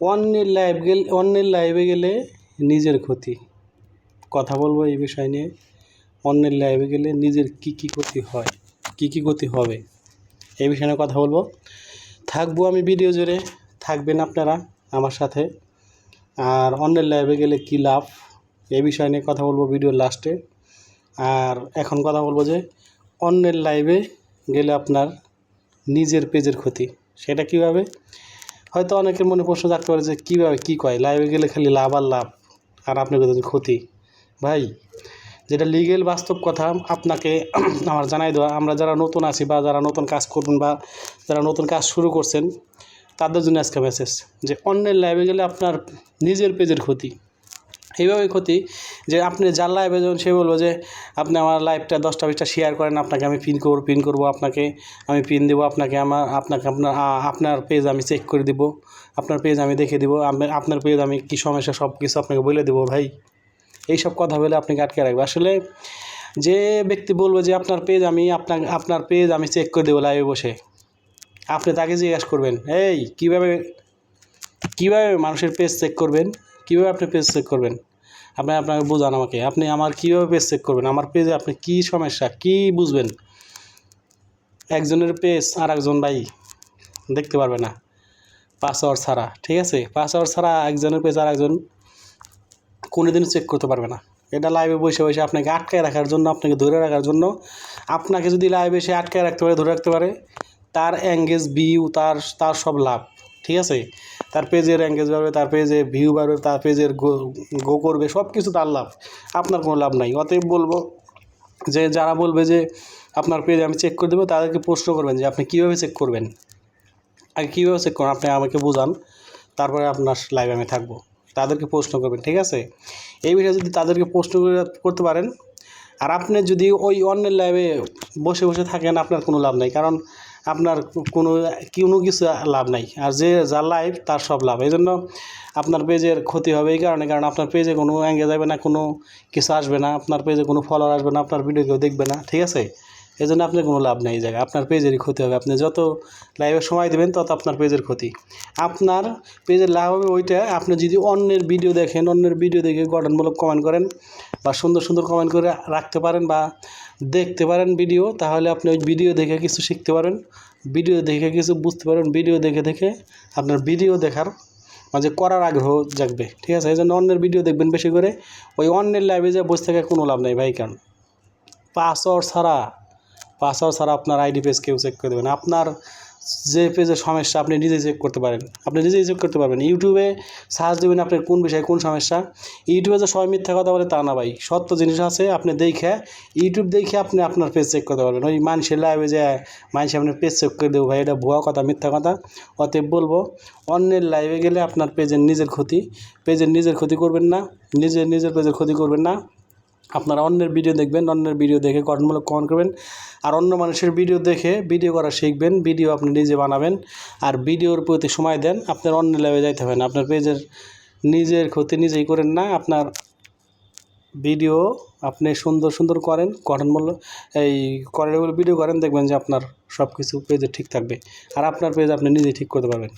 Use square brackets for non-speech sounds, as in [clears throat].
অন্যের লাইভ গেলে, অন্যের লাইভে গেলে নিজের ক্ষতি। কথা বলব এই বিষয় নিয়ে। অন্যের লাইভে গেলে নিজের কী কী ক্ষতি হয়, কী কী ক্ষতি হবে, এই বিষয়ে নিয়ে কথা বলব। থাকব আমি ভিডিও জুড়ে, থাকবেন আপনারা আমার সাথে। আর অন্যের লাইভে গেলে কী লাভ, এই বিষয় নিয়ে কথা বলব ভিডিওর লাস্টে আর এখন কথা বলব যে, অন্যের লাইভে গেলে আপনার নিজের পেজের ক্ষতি, সেটা কীভাবে? হয়তো অনেকের মনে প্রশ্ন থাকতে পারে যে কীভাবে কী কয়? লাইভে গেলে খালি লাভ আর লাভ। আর আপনি বলছেন ক্ষতি। ভাই, যেটা লিগেল বাস্তব কথা, আপনাকে [clears throat] আমার জানাই দেওয়া, আমরা যারা নতুন আছি বা যারা নতুন কাজ করবেন বা যারা নতুন কাজ শুরু করছেন, তাদের জন্য আজকে মেসেজ যে অন্যের লাইভে গেলে আপনার নিজের পেজের ক্ষতি। এইভাবে ক্ষতি। যে আপনি যার লাইভে যখন সে বলব যে, আপনি আমার লাইভটা দশটা বিশটা শেয়ার করেন, আপনাকে আমি পিন করব পিন করব আপনাকে, আমি পিন দেবো, আপনাকে আমার, আপনাকে আপনার আপনার পেজ আমি চেক করে দিব, আপনার পেজ আমি দেখে দিব আপনার পেজ আমি কী সমস্যা সব কিছু আপনাকে বলে দেবো ভাই। এইসব কথা বলে আপনাকে আটকে রাখবে। আসলে যে ব্যক্তি বলবে যে, আপনার পেজ আমি আপনার আপনার পেজ আমি চেক করে দেবো লাইভে বসে। আপনি তাকে জিজ্ঞাসা করবেন, এই, কীভাবে কীভাবে মানুষের পেজ চেক করবেন? কীভাবে আপনি পেজ চেক করবেন? আপনি আপনাকে বোঝান আমাকে। আপনি আমার কীভাবে পেজ চেক করবেন? আমার পেজে আপনি কী সমস্যা, কী বুঝবেন? একজনের পেজ আর একজন ভাই দেখতে পারবে না। পাসওয়ার্ড ছাড়া, ঠিক আছে? পাসওয়ার্ড ছাড়া একজনের পেজ আর একজন কোনোদিন চেক করতে পারবে না। এটা লাইভে বসে বসে আপনাকে আটকায় রাখার জন্য, আপনাকে ধরে রাখার জন্য। আপনাকে যদি লাইভে এসে আটকায় রাখতে পারে, ধরে রাখতে পারে, তার অ্যাঙ্গেজ বিউ তার তার সব লাভ। ঠিক আছে? তার পেজের অ্যাঙ্গেজ বাড়বে, তার পেজে ভিউ বাড়বে, তার পেজের গো গো করবে সব কিছু তার লাভ। আপনার কোনো লাভ নাই। অতএব বলব যে, যারা বলবে যে, আপনার পেজ আমি চেক করে দেবো, তাদেরকে প্রশ্ন করবেন যে, আপনি কীভাবে চেক করবেন? আগে কীভাবে চেক করুন আপনি আমাকে বোঝান। তারপরে আপনার লাইভে আমি থাকব। তাদেরকে প্রশ্ন করবেন, ঠিক আছে? এই বিষয়ে যদি তাদেরকে প্রশ্ন করে- করতে পারেন, আর আপনি যদি ওই অন্যের লাইভে বসে বসে থাকেন, আপনার কোনো লাভ নাই। কারণ আপনার কোনো কোনো কিছু লাভ নাই। আর যে যা লাইভ তার সব লাভ। এই জন্য আপনার পেজের ক্ষতি হবে এই কারণে, কারণ আপনার পেজে কোনো অ্যাঙ্গে যাবে না, কোনো কিছু আসবে না, আপনার পেজে কোনো ফলোয়ার আসবে না, আপনার ভিডিও কেউ দেখবে না, ঠিক আছে? এই জন্য আপনার কোনো লাভ নেই জায়গায়। আপনার পেজেরই ক্ষতি হবে। আপনি যত লাইভে সময় দেবেন, তত আপনার পেজের ক্ষতি। আপনার পেজের লাভ হবে ওইটা, আপনি যদি অন্যের ভিডিও দেখেন, অন্যের ভিডিও দেখে গঠনমূলক কমেন্ট করেন বা সুন্দর সুন্দর কমেন্ট করে রাখতে পারেন বা দেখতে পারেন ভিডিও তাহলে আপনি ওই ভিডিও দেখে কিছু শিখতে পারেন ভিডিও দেখে কিছু বুঝতে পারেন ভিডিও দেখে দেখে আপনার ভিডিও দেখার মাঝে করার আগ্রহ জাগবে। ঠিক আছে? এই জন্য অন্যের ভিডিও দেখবেন বেশি করে। ওই অন্যের লাইভে যে বসে থেকে কোনো লাভ নেই ভাই, কারণ পাসওয়ার্ড ছাড়া পাসওয়ার্ড ছাড়া আপনার আইডি পেজ কেউ চেক করে দেবে না। আপনার যে পেজের সমস্যা আপনি নিজেই চেক করতে পারেন। আপনি নিজেই চেক করতে পারবেন। ইউটিউবে সার্চ দেবেন আপনার কোন বিষয়ে কোন সমস্যা। ইউটিউবে যে সবাই মিথ্যা কথা বলে তা না ভাই। সত্য জিনিস আছে, আপনি দেখে ইউটিউব দেখে আপনি আপনার পেজ চেক করতে পারবেন। ওই মানুষের লাইভে যে মানুষ আপনার পেজ চেক করে দেবো ভাই, এটা ভুয়া কথা, মিথ্যা কথা। অতএব বলব, অন্যের লাইভে গেলে আপনার পেজের নিজের ক্ষতি। পেজের নিজের ক্ষতি করবেন না। নিজের নিজের পেজের ক্ষতি করবেন না। আপনারা অন্যের ভিডিও দেখবেন, অন্যের ভিডিও দেখে গঠনমূলক কমেন্ট করবেন। আর অন্য মানুষের ভিডিও দেখে ভিডিও করা শিখবেন ভিডিও আপনি নিজে বানাবেন। আর ভিডিওর প্রতি সময় দেন, আপনার অন্য লেভে যাইতে হবে না। আপনার পেজের নিজের ক্ষতি নিজেই করেন না, আপনার ভিডিও আপনি সুন্দর সুন্দর করেন, গঠনমূলক এই করেন ভিডিও করেন, দেখবেন যে আপনার সব কিছু পেজে ঠিক থাকবে। আর আপনার পেজ আপনি নিজেই ঠিক করতে পারবেন।